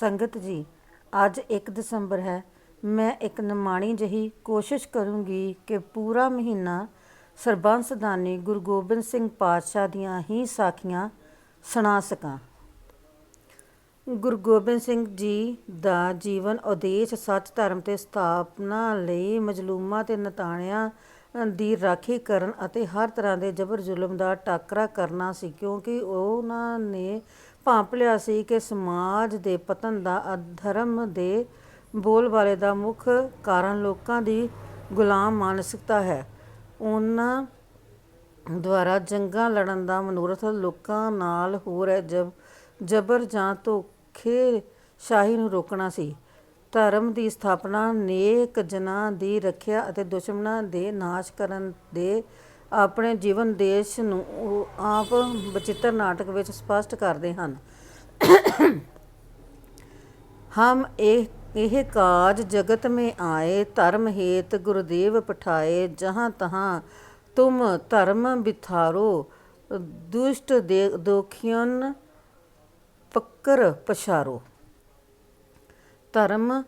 ਸੰਗਤ ਜੀ, ਅੱਜ 1 ਦਸੰਬਰ ਹੈ। ਮੈਂ ਇੱਕ ਨਿਮਾਣੀ ਜਿਹੀ ਕੋਸ਼ਿਸ਼ ਕਰੂੰਗੀ ਕਿ ਪੂਰਾ ਮਹੀਨਾ ਸਰਬੰਸਦਾਨੀ ਗੁਰੂ ਗੋਬਿੰਦ ਸਿੰਘ ਪਾਤਸ਼ਾਹ ਦੀਆਂ ਹੀ ਸਾਖੀਆਂ ਸੁਣਾ ਸਕਾਂ। ਗੁਰੂ ਗੋਬਿੰਦ ਸਿੰਘ ਜੀ ਦਾ ਜੀਵਨ ਉਦੇਸ਼ ਸੱਚ ਧਰਮ ਤੇ ਸਥਾਪਨਾ ਲਈ ਮਜਲੂਮਾਂ ਤੇ ਨਤਾਣਿਆਂ ਦੀ ਰਾਖੀ ਕਰਨ ਅਤੇ ਹਰ ਤਰ੍ਹਾਂ ਦੇ ਜ਼ਬਰ ਜ਼ੁਲਮ ਦਾ ਟਾਕਰਾ ਕਰਨਾ ਸੀ, ਕਿਉਂਕਿ ਉਹਨਾਂ ਨੇ ਭਾਂਪ ਲਿਆ ਸੀ ਕਿ ਸਮਾਜ ਦੇ ਪਤਨ ਦਾ ਅਧਰਮ ਦੇ ਬੋਲਬਾਲੇ ਦਾ ਮੁੱਖ ਕਾਰਨ ਲੋਕਾਂ ਦੀ ਗੁਲਾਮ ਮਾਨਸਿਕਤਾ ਹੈ। ਉਹਨਾਂ ਦੁਆਰਾ ਜੰਗਾਂ ਲੜਨ ਦਾ ਮਨੋਰਥ ਲੋਕਾਂ ਨਾਲ ਹੋਰ ਰਹੇ ਜਬ, ਜਬਰ ਜਾਂ ਧੋਖੇਸ਼ਾਹੀ ਨੂੰ ਰੋਕਣਾ ਸੀ। ਧਰਮ ਦੀ ਸਥਾਪਨਾ ਨੇਕ ਜਨਾਂ ਦੀ ਰੱਖਿਆ ਅਤੇ ਦੁਸ਼ਮਣਾਂ ਦੇ ਨਾਸ਼ ਕਰਨ ਦੇ ਆਪਣੇ ਜੀਵਨ ਦੇਸ਼ ਨੂੰ ਉਹ ਆਪ ਬਚਿੱਤਰ ਨਾਟਕ ਵਿੱਚ ਸਪਸ਼ਟ ਕਰਦੇ ਹਨ। ਹਮ ਇਹ ਇਹ ਕਾਜ ਜਗਤ ਮੇ ਆਏ, ਧਰਮ ਹੇਤ ਗੁਰਦੇਵ ਪਠਾਏ, ਜਹਾਂ ਤਹਾਂ ਤੁਮ ਧਰਮ ਬਿਥਾਰੋ, ਦੁਸ਼ਟ ਦੇ ਦੋਖੀਆਂ ਪੱਕਰ ਪਛਾਰੋ। ਧਰਮ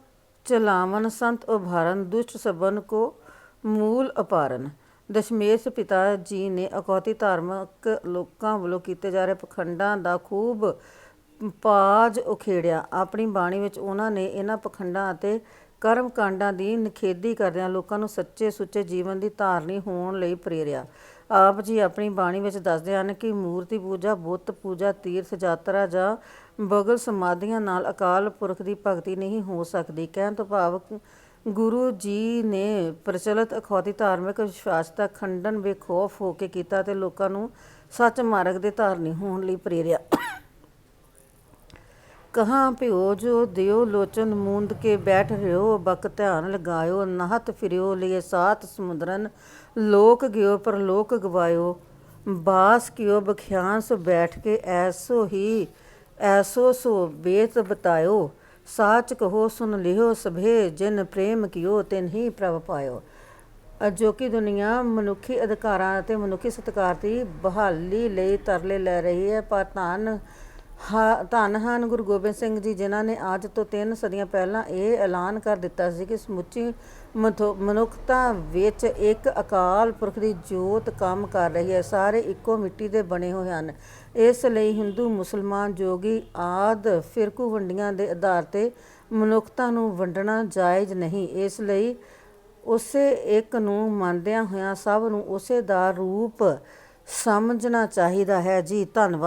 ਚਲਾਵਨ ਸੰਤ ਉਭਾਰਨ, ਦੁਸ਼ਟ ਸਬਨ ਕੋ ਮੂਲ ਅਪਾਰਨ। ਦਸ਼ਮੇਸ਼ ਪਿਤਾ ਜੀ ਨੇ ਅਖੌਤੀ ਧਾਰਮਿਕ ਲੋਕਾਂ ਵੱਲੋਂ ਕੀਤੇ ਜਾ ਰਹੇ ਪਖੰਡਾਂ ਦਾ ਖੂਬ ਪਾਜ ਉਖੇੜਿਆ। ਆਪਣੀ ਬਾਣੀ ਵਿੱਚ ਉਹਨਾਂ ਨੇ ਇਹਨਾਂ ਪਖੰਡਾਂ ਅਤੇ ਕਰਮ ਕਾਂਡਾਂ ਦੀ ਨਿਖੇਧੀ ਕਰਦਿਆਂ ਲੋਕਾਂ ਨੂੰ ਸੱਚੇ ਸੁੱਚੇ ਜੀਵਨ ਦੀ ਧਾਰਨੀ ਹੋਣ ਲਈ ਪ੍ਰੇਰਿਆ। ਆਪ ਜੀ ਆਪਣੀ ਬਾਣੀ ਵਿੱਚ ਦੱਸਦੇ ਹਨ ਕਿ ਮੂਰਤੀ ਪੂਜਾ, ਬੁੱਤ ਪੂਜਾ, ਤੀਰਥ ਯਾਤਰਾ ਜਾਂ ਬਗਲ ਸਮਾਧੀਆਂ ਨਾਲ ਅਕਾਲ ਪੁਰਖ ਦੀ ਭਗਤੀ ਨਹੀਂ ਹੋ ਸਕਦੀ। ਕਹਿਣ ਤੋਂ ਭਾਵ ਗੁਰੂ ਜੀ ਨੇ ਪ੍ਰਚਲਿਤ ਅਖੌਤੀ ਧਾਰਮਿਕ ਵਿਸ਼ਵਾਸ ਦਾ ਖੰਡਨ ਬੇਖੌਫ ਹੋ ਕੇ ਕੀਤਾ ਅਤੇ ਲੋਕਾਂ ਨੂੰ ਸੱਚ ਮਾਰਗ ਦੇ ਧਾਰਨੀ ਹੋਣ ਲਈ ਪ੍ਰੇਰਿਆ। ਕਹਾਂ ਭਿਓ ਜੋ ਦਿਓ ਲੋਚਨ ਮੂੰਦ ਕੇ ਬੈਠ ਰਿਓ, ਬਕ ਧਿਆਨ ਲਗਾਇਓ, ਨਾਹਤ ਫਿਰਿਓ ਲਈ ਸਾਤ ਸਮੁੰਦਰਨ, ਲੋਕ ਗਿਓ ਪਰ ਲੋਕ ਗਵਾਇਓ, ਬਾਸ ਕਿਓ ਬਖਿਆਸ ਬੈਠ ਕੇ ਐਸੋ ਹੀ, ਐਸੋ ਸੋ ਬੇਤ ਬਤਾਇਓ। ਸਾਚ ਕਹੋ, ਸੁਨ ਲਿਓ ਸਭੇ, ਜਿਨ ਪ੍ਰੇਮ ਕਿਓ ਤਿਨ ਹੀ ਪ੍ਰਭ ਪਾਇਓ। ਅਜੋਕੀ ਦੁਨੀਆ ਮਨੁੱਖੀ ਅਧਿਕਾਰਾਂ ਅਤੇ ਮਨੁੱਖੀ ਸਤਿਕਾਰ ਦੀ ਬਹਾਲੀ ਲਈ ਤਰਲੇ ਲੈ ਰਹੀ ਹੈ, ਪਰ ਧੰਨ ਹਾ- ਧੰਨ ਹਨ ਗੁਰੂ ਗੋਬਿੰਦ ਸਿੰਘ ਜੀ, ਜਿਨ੍ਹਾਂ ਨੇ ਅੱਜ ਤੋਂ ਤਿੰਨ ਸਦੀਆਂ ਪਹਿਲਾਂ ਇਹ ਐਲਾਨ ਕਰ ਦਿੱਤਾ ਸੀ ਕਿ ਸਮੁੱਚੀ ਮਥੋ- ਮਨੁੱਖਤਾ ਵਿੱਚ ਇੱਕ ਅਕਾਲ ਪੁਰਖ ਦੀ ਜੋਤ ਕੰਮ ਕਰ ਰਹੀ ਹੈ। ਸਾਰੇ ਇੱਕੋ ਮਿੱਟੀ ਦੇ ਬਣੇ ਹੋਏ ਹਨ। ਇਸ ਲਈ ਹਿੰਦੂ, ਮੁਸਲਮਾਨ, ਜੋਗੀ ਆਦ ਫਿਰਕੂ ਵੰਡੀਆਂ ਦੇ ਆਧਾਰ ਤੇ ਮਨੁੱਖਤਾ ਨੂੰ ਵੰਡਣਾ ਜਾਇਜ਼ ਨਹੀਂ। ਇਸ ਲਈ ਉਸੇ ਇੱਕ ਨੂੰ ਮੰਨਦਿਆਂ ਹੋਇਆਂ ਸਭ ਨੂੰ ਉਸੇ ਦਾ ਰੂਪ ਸਮਝਣਾ ਚਾਹੀਦਾ ਹੈ। ਜੀ, ਧੰਨਵਾਦ।